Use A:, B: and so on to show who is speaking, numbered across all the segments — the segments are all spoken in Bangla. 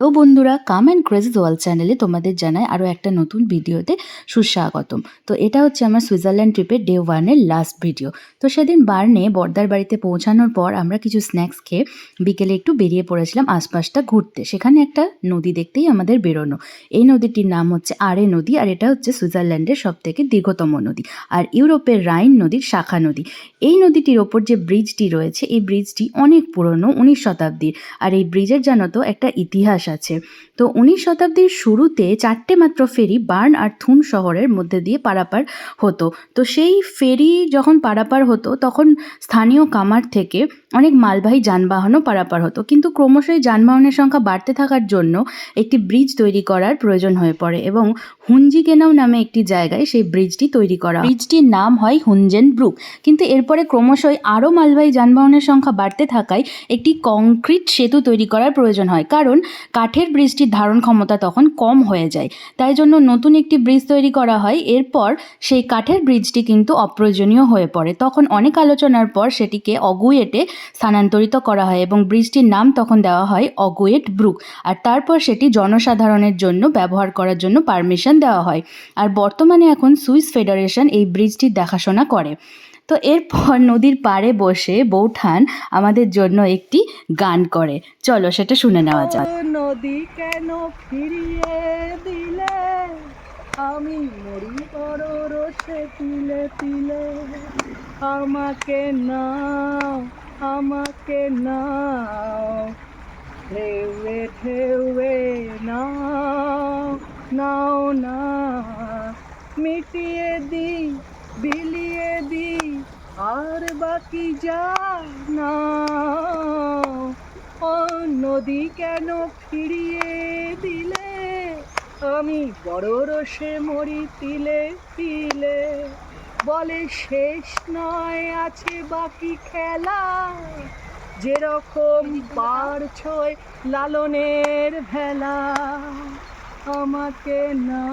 A: তো বন্ধুরা কাম অ্যান্ড ক্রেজিস ওয়ার্ল্ড চ্যানেলে তোমাদের জানায় আরও একটা নতুন ভিডিওতে সুস্বাগতম। তো এটা হচ্ছে আমার সুইজারল্যান্ড ট্রিপের ডে ওয়ানের লাস্ট ভিডিও তো সেদিন বার্নে বর্দার বাড়িতে পৌঁছানোর পর আমরা কিছু স্ন্যাক্স খেয়ে বিকেলে একটু বেরিয়ে পড়েছিলাম আশপাশটা ঘুরতে। সেখানে একটা নদী দেখতেই আমাদের বেরোনো। এই নদীটির নাম হচ্ছে আরে নদী, আর এটা হচ্ছে সুইজারল্যান্ডের সব থেকে দীর্ঘতম নদী, আর ইউরোপের রাইন নদীর শাখা নদী। এই নদীটির ওপর যে ব্রিজটি রয়েছে, এই ব্রিজটি অনেক পুরনো, উনিশ শতাব্দীর। আর এই ব্রিজের জানো তো, একটা ইতিহাস আছে। তো উনিশ শতাব্দীর শুরুতে চারটে মাত্র ফেরি বার্ন আর থুন শহরের মধ্যে দিয়ে পারাপার হতো। তো সেই ফেরি যখন পারাপার হতো, তখন স্থানীয় কামার থেকে অনেক মালবাহী যানবাহনও পারাপার হতো। কিন্তু ক্রমশই যানবাহনের সংখ্যা বাড়তে থাকার জন্য একটি ব্রিজ তৈরি করার প্রয়োজন হয়ে পড়ে এবং হুঞ্জিগেনাও নামে একটি জায়গায় সেই ব্রিজটি তৈরি করা ব্রিজটির নাম হয় হুঞ্জেন ব্রুক। কিন্তু এরপরে ক্রমশই আরও মালবাহী যানবাহনের সংখ্যা বাড়তে থাকায় একটি কংক্রিট সেতু তৈরি করার প্রয়োজন হয়। কারণ কাঠের ব্রিজটির ধারণ ক্ষমতা তখন কম হয়ে যায়। তাই জন্য নতুন একটি ব্রিজ তৈরি করা হয়। এরপর সেই কাঠের ব্রিজটি কিন্তু অপ্রয়োজনীয় হয়ে পড়ে। তখন অনেক আলোচনার পর সেটিকে অগুয়েটে স্থানান্তরিত করা হয় এবং ব্রিজটির নাম তখন দেওয়া হয় অগুয়েট ব্রুক। আর তারপর সেটি জনসাধারণের জন্য ব্যবহার করার জন্য পারমিশন দেওয়া হয়। আর বর্তমানে এখন সুইস ফেডারেশন এই ব্রিজটির দেখাশোনা করে। তো এরপর নদীর পাড়ে বসে বৌঠান আমাদের জন্য একটি গান করে। চলো সেটা শুনে নেওয়া যাক।
B: নদী কেন ফিরিয়ে দিলে? আমি মরি বড় রসে তিলে তিলে। আমাকে নাও আমাকে নাও। ঢেউয়ে ঢেউয়ে নাও নাও না। মিটিয়ে দি বিলিয়ে দি আর বাকি যা না নদী কেন ফিরিয়ে দিলে? আমি বড় রসে মরি তিলে তিলে। বলে শেষ নয়, আছে বাকি খেলা। যেরকম পার ছয় লালনের ভেলা। আমাকে না,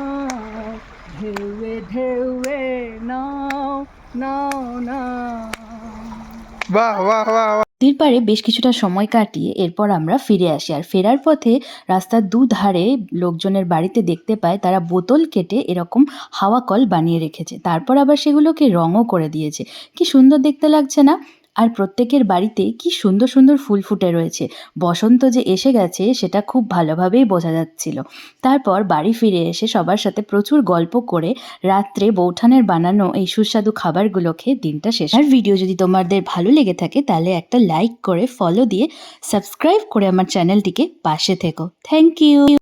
B: ঢেউয়ে ঢেউয়ে নাও নাও নাও
C: বাহ বাহ বাহ বাহ।
A: নদীর পাড়ে বেশ কিছুটা সময় কাটিয়ে এরপর আমরা ফিরে আসি। আর ফেরার পথে রাস্তার দুধারে লোকজনের বাড়িতে দেখতে পাই তারা বোতল কেটে এরকম হাওয়া কল বানিয়ে রেখেছে। তারপর আবার সেগুলোকে রঙও করে দিয়েছে। কি সুন্দর দেখতে লাগছে না? আর প্রত্যেকের বাড়িতে কি সুন্দর সুন্দর ফুল ফুটে রয়েছে। বসন্ত যে এসে গেছে, সেটা খুব ভালোভাবেই বোঝা যাচ্ছিল। তারপর বাড়ি ফিরে এসে সবার সাথে প্রচুর গল্প করে রাত্রে বৌঠানের বানানো এই সুস্বাদু খাবারগুলো খেয়ে দিনটা শেষ। আর ভিডিও যদি তোমাদের ভালো লেগে থাকে, তাহলে একটা লাইক করে ফলো দিয়ে সাবস্ক্রাইব করে আমার চ্যানেলটিকে পাশে থেকো। Thank you